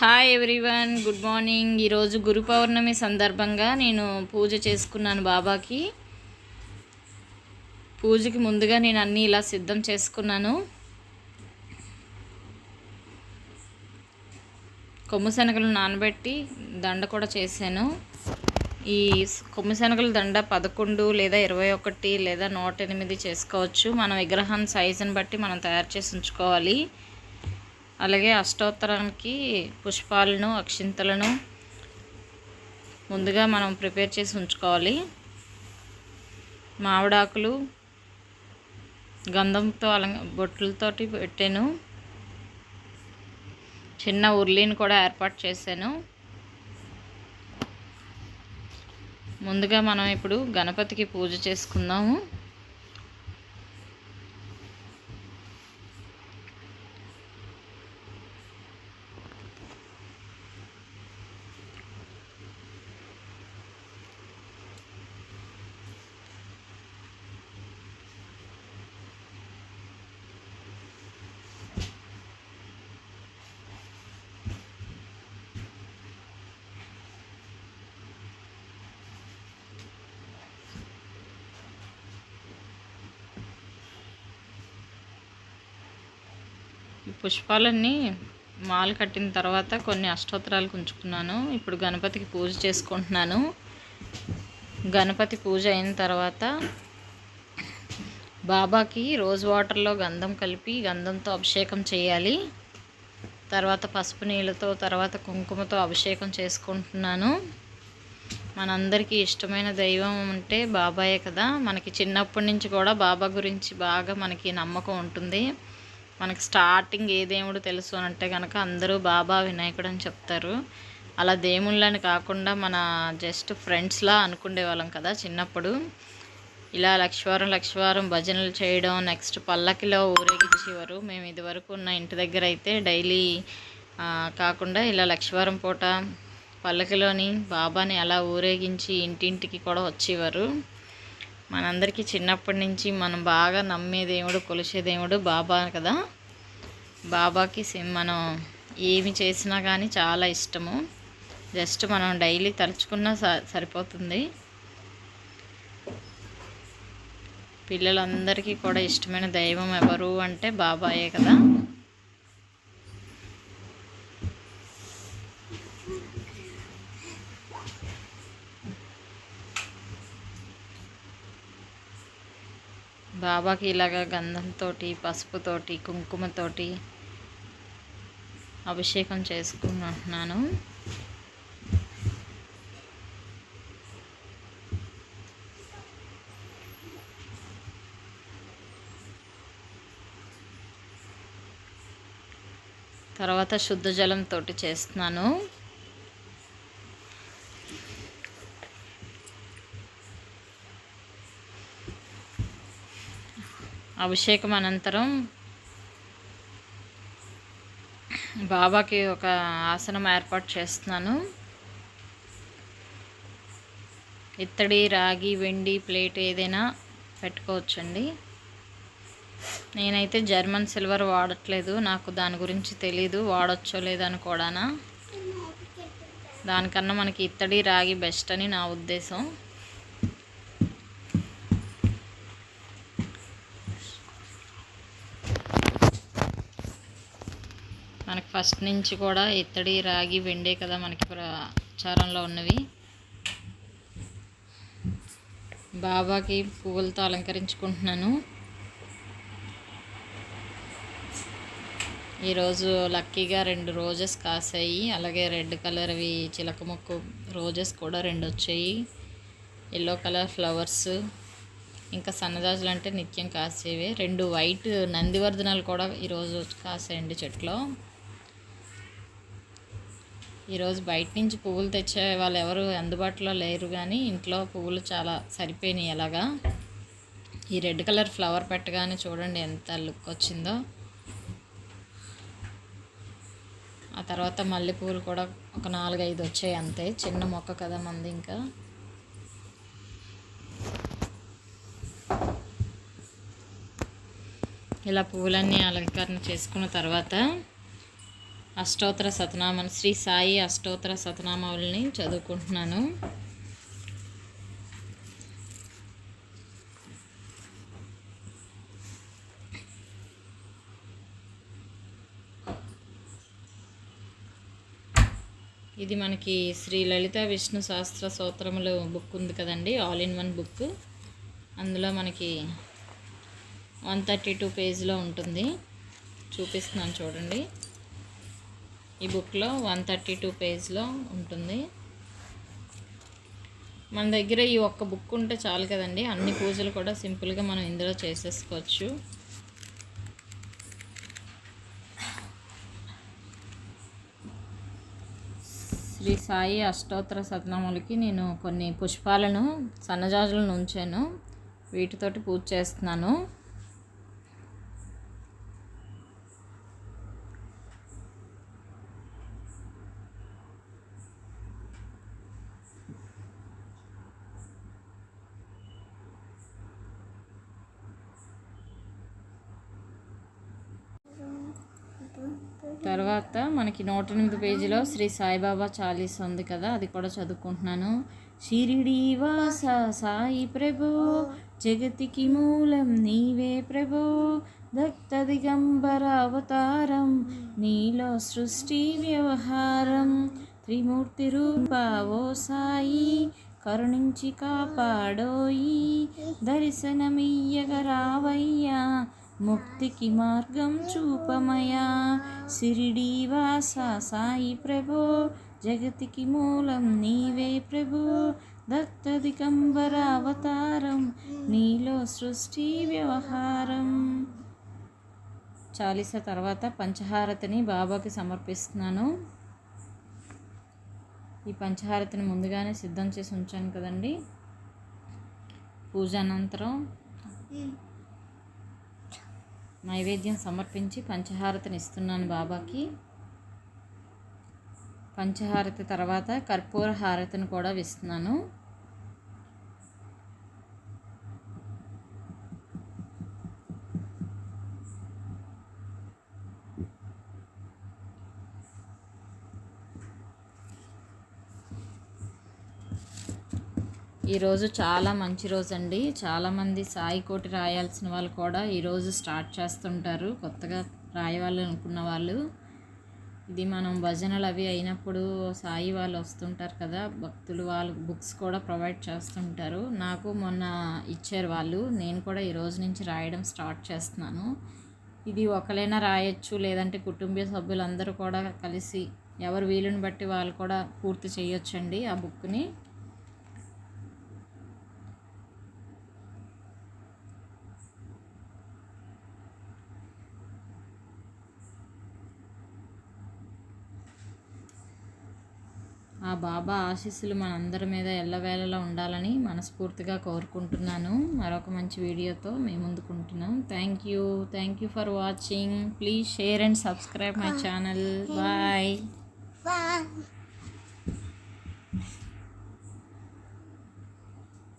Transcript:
Hi everyone good morning ఈరోజు గురు పౌర్ణమి సందర్భంగా నేను పూజ చేసుకున్నాను బాబాకి. పూజకి ముందుగా నేను అన్నీ ఇలా సిద్ధం చేసుకున్నాను. కొమ్ము శనగలు నానబెట్టి దండ కూడా చేశాను. ఈ స్- కొమ్ము శనగల దండ పదకొండు లేదా ఇరవై ఒకటి లేదా నూట ఎనిమిది చేసుకోవచ్చు. మన విగ్రహం సైజుని బట్టి మనం తయారు చేసి ఉంచుకోవాలి. అలాగే అష్టోత్తరానికి పుష్పాలను అక్షింతలను ముందుగా మనం ప్రిపేర్ చేసి ఉంచుకోవాలి. మామిడాకులు గంధంతో అలం బొట్లతోటి పెట్టాను. చిన్న ఉర్లీని కూడా ఏర్పాటు చేశాను. ముందుగా మనం ఇప్పుడు గణపతికి పూజ చేసుకుందాము. ఈ పుష్పాలన్నీ మాల కట్టిన తర్వాత కొన్ని అష్టోత్తరాలు ఉంచుకున్నాను ఇప్పుడు గణపతికి పూజ చేసుకుంటున్నాను. గణపతి పూజ అయిన తర్వాత బాబాకి రోజ్ వాటర్లో గంధం కలిపి గంధంతో అభిషేకం చేయాలి. తర్వాత పసుపు నీళ్ళతో తర్వాత కుంకుమతో అభిషేకం చేసుకుంటున్నాను. మనందరికీ ఇష్టమైన దైవం అంటే బాబాయే కదా. మనకి చిన్నప్పటి నుంచి కూడా బాబా గురించి బాగా మనకి నమ్మకం ఉంటుంది. మనకి స్టార్టింగ్ ఏ దేవుడు తెలుసు అని అంటే కనుక అందరూ బాబా వినాయకుడు అని చెప్తారు. అలా దేవుళ్ళని కాకుండా మన జస్ట్ ఫ్రెండ్స్లా అనుకునే వాళ్ళం కదా చిన్నప్పుడు. ఇలా లక్షవారం లక్షవారం భజనలు చేయడం నెక్స్ట్ పల్లకిలో ఊరేగించేవారు మేము ఇదివరకు ఉన్న ఇంటి దగ్గర అయితే డైలీ కాకుండా ఇలా లక్షవారం పూట పల్లకిలోని బాబాని అలా ఊరేగించి ఇంటింటికి కూడా వచ్చేవారు. మనందరికీ చిన్నప్పటి నుంచి మనం బాగా నమ్మే దేవుడు కొలిసే దేవుడు బాబా కదా. బాబాకి మనం ఏమి చేసినా కానీ చాలా ఇష్టము. జస్ట్ మనం డైలీ తలుచుకున్నా స- సరిపోతుంది. పిల్లలందరికీ కూడా ఇష్టమైన దైవం ఎవరు అంటే బాబాయే కదా. బాబాకి ఇలాగ గంధంతో పసుపుతోటి కుంకుమతోటి అభిషేకం చేసుకుంటున్నాను తర్వాత శుద్ధ జలంతో చేస్తున్నాను. అభిషేకం అనంతరం బాబాకి ఒక ఆసనం ఏర్పాటు చేస్తున్నాను. ఇత్తడి రాగి వెండి ప్లేట్ ఏదైనా పెట్టుకోవచ్చండి. నేనైతే జర్మన్ సిల్వర్ వాడట్లేదు. నాకు దాని గురించి తెలీదు. వాడొచ్చో లేదని కూడానా. దానికన్నా మనకి ఇత్తడి రాగి బెస్ట్ అని నా ఉద్దేశం మనకి ఫస్ట్ నుంచి కూడా ఇత్తడి రాగి వెండే కదా మనకి ప్రచారంలో ఉన్నవి. బాబాకి పువ్వులతో అలంకరించుకుంటున్నాను. ఈరోజు లక్కీగా రెండు రోజెస్ కాసాయి. అలాగే రెడ్ కలర్వి చిలక మొక్కు రోజెస్ కూడా రెండు వచ్చాయి. ఎల్లో కలర్ ఫ్లవర్స్ ఇంకా సన్నజాజులు అంటే నిత్యం కాసేవే. రెండు వైట్ నందివర్ధనాలు కూడా ఈరోజు కాసాయండి చెట్లో. ఈరోజు బయట నుంచి పువ్వులు తెచ్చే వాళ్ళు ఎవరు అందుబాటులో లేరు కానీ ఇంట్లో పువ్వులు చాలా సరిపోయినాయి ఎలాగా ఈ రెడ్ కలర్ ఫ్లవర్ పెట్టగానే చూడండి ఎంత లుక్ వచ్చిందో. ఆ తర్వాత మల్లెపూలు కూడా ఒక నాలుగైదు వచ్చాయి అంతే. చిన్న మొక్క కదా మంది ఇంకా. ఇలా పువ్వులన్నీ అలంకరణ చేసుకున్న తర్వాత అష్టోత్తర శతనామ శ్రీ సాయి అష్టోత్తర శతనామావళిని చదువుకుంటున్నాను. ఇది మనకి శ్రీ లలిత విష్ణు శాస్త్ర సూత్రములు బుక్ ఉంది కదండి ఆల్ ఇన్ వన్ బుక్. అందులో మనకి వన్ థర్టీ టూ పేజ్లో ఉంటుంది. చూపిస్తున్నాను చూడండి. ఈ బుక్లో వన్ థర్టీ టూ పేజ్లో ఉంటుంది. మన దగ్గర ఈ ఒక్క బుక్ ఉంటే చాలు కదండి. అన్ని పూజలు కూడా సింపుల్గా మనం ఇందులో చేసేసుకోవచ్చు. శ్రీ సాయి అష్టోత్తర శతనాములకి నేను కొన్ని పుష్పాలను సన్నజాజులను ఉంచాను. వీటితోటి పూజ చేస్తున్నాను. తర్వాత మనకి నూట ఎనిమిది పేజీలో శ్రీ సాయిబాబా చాలీస్ ఉంది కదా అది కూడా చదువుకుంటున్నాను. షిరిడి వాస సాయి ప్రభో జగతికి మూలం నీవే ప్రభో. భక్త దిగంబర అవతారం నీలో సృష్టి వ్యవహారం. త్రిమూర్తి రూపావో ఓ సాయి కరుణించి కాపాడోయి. దర్శనమియ్యగ రావయ్యా ముక్తికి మార్గం చూపమయా సిరిడి వాస సాయి ప్రభో జగతికి మూలం నీవే ప్రభో. దత్త దిగంబర అవతారం నీలో సృష్టి వ్యవహారం. చాలీస తర్వాత పంచహారతిని బాబాకి సమర్పిస్తున్నాను. ఈ పంచహారతిని ముందుగానే సిద్ధం చేసి ఉంచాను కదండి. పూజ అనంతరం నైవేద్యం సమర్పించి పంచహారతనిస్తున్నాను బాబాకి. పంచహారతి తర్వాత కర్పూర హారతిని కూడా ఇస్తున్నాను ఈరోజు చాలా మంచి రోజు అండి. చాలామంది సాయి కోటి రాయాల్సిన వాళ్ళు కూడా ఈరోజు స్టార్ట్ చేస్తుంటారు. కొత్తగా రాయవాలనుకున్న వాళ్ళు. ఇది మనం భజనలు అవి అయినప్పుడు సాయి వాళ్ళు వస్తుంటారు కదా భక్తులు వాళ్ళు బుక్స్ కూడా ప్రొవైడ్ చేస్తుంటారు. నాకు మొన్న ఇచ్చారు వాళ్ళు. నేను కూడా ఈ రోజు నుంచి రాయడం స్టార్ట్ చేస్తున్నాను. ఇది ఒకలైనా రాయొచ్చు లేదంటే కుటుంబ సభ్యులందరూ కూడా కలిసి ఎవరు వీలుని బట్టి వాళ్ళు కూడా పూర్తి చేయొచ్చండి ఆ బుక్ని. ఆ బాబా ఆశీస్సులు మనందరి మీద ఎల్లవేళలా ఉండాలని మనస్ఫూర్తిగా కోరుకుంటున్నాను. మరొక మంచి వీడియోతో మేము ముందుకుంటున్నాం thank you thank you for watching please share and subscribe my channel bye.